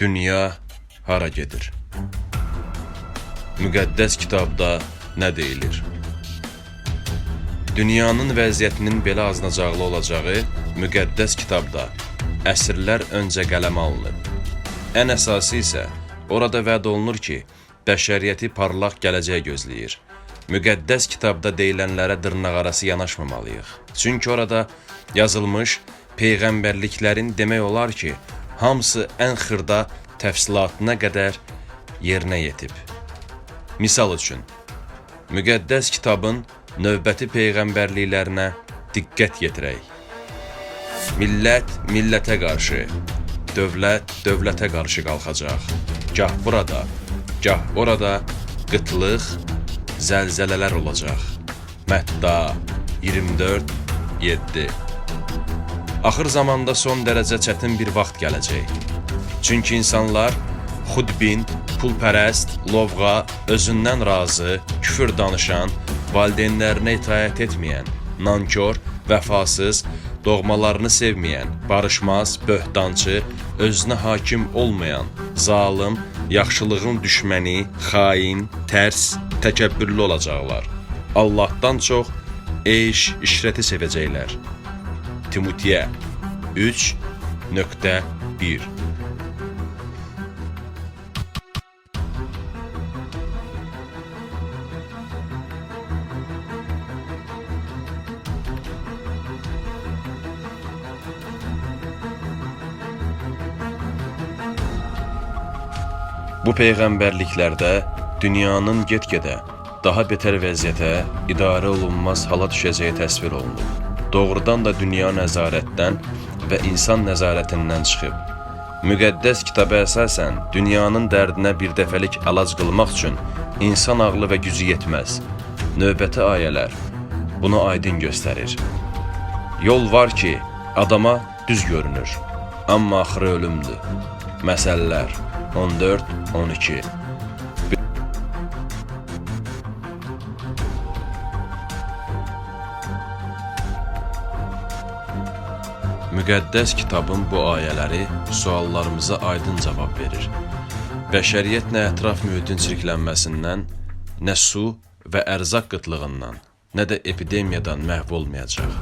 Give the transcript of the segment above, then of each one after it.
Dünya hara gedir? Müqəddəs kitabda nə deyilir? Dünyanın vəziyyətinin belə aznacaqlı olacağı müqəddəs kitabda əsrlər öncə qələmə alınıb. Ən əsası isə orada vəd olunur ki, bəşəriyyəti parlaq gələcək gözləyir. Müqəddəs kitabda deyilənlərə dırnaqarası yanaşmamalıyıq. Çünki orada yazılmış peyğəmbərliklərin demək olar ki, hamısı ən xırda təfsilatına qədər yerinə yetib. Misal üçün, müqəddəs kitabın növbəti peyğəmbərliklərinə diqqət yetirək. Millət millətə qarşı, dövlət dövlətə qarşı qalxacaq. Gah burada, gah orada qıtlıq, zəlzələlər olacaq. Mətta 24 7 Axır zamanda son dərəcə çətin bir vaxt gələcək. Çünki insanlar xudbin, pulpərəst, lovğa, özündən razı, küfür danışan, valideynlərinə itaət etməyən, nankor, vəfasız, doğmalarını sevməyən, barışmaz, böhtançı, özünə hakim olmayan, zalım, yaxşılığın düşməni, xain, tərs, təkəbbürlü olacaqlar. Allahdan çox eyş, işrəti sevəcəklər. Timotiyə 3.1 Bu peyğəmbərliklərdə dünyanın get-gedə daha betər vəziyyətə, idarə olunmaz hala düşəcəyi təsvir olunub. Doğrudan da dünya nəzarətdən və insan nəzarətindən çıxıb. Müqəddəs kitaba əsasən dünyanın dərdinə bir dəfəlik əlac qılmaq üçün insan ağlı və gücü yetməz. Növbəti ayələr bunu aydın göstərir. Yol var ki, adama düz görünür, amma axırı ölümdür. Məsəllər 14-12 Müqəddəs kitabın bu ayələri suallarımıza aydın cavab verir. Bəşəriyyət nə ətraf mühitin çirklənməsindən, nə su və ərzaq qıtlığından, nə də epidemiyadan məhv olmayacaq.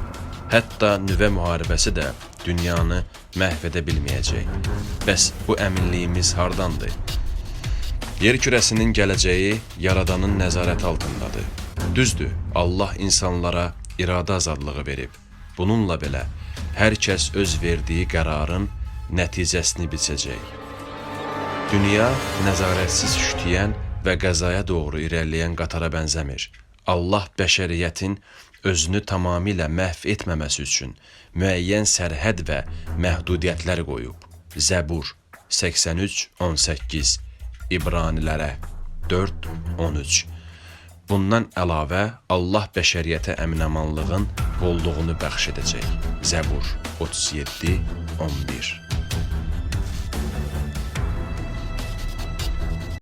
Hətta nüvə müharibəsi də dünyanı məhv edə bilməyəcək. Bəs bu əminliyimiz hardandır? Yer kürəsinin gələcəyi Yaradanın nəzarəti altındadır. Düzdür, Allah insanlara iradə azadlığı verib. Bununla belə hər kəs öz verdiyi qərarın nəticəsini biçəcək. Dünya nəzarətsiz şütüyən və qəzaya doğru irəliləyən qatara bənzəmir. Allah bəşəriyyətin özünü tamamilə məhv etməməsi üçün müəyyən sərhəd və məhdudiyyətlər qoyub. Zəbur 83-18 İbranilərə 4-13 Bundan əlavə Allah bəşəriyyətə əminamanlığın bolluğunu bəxş edəcək. Zəbur 37-11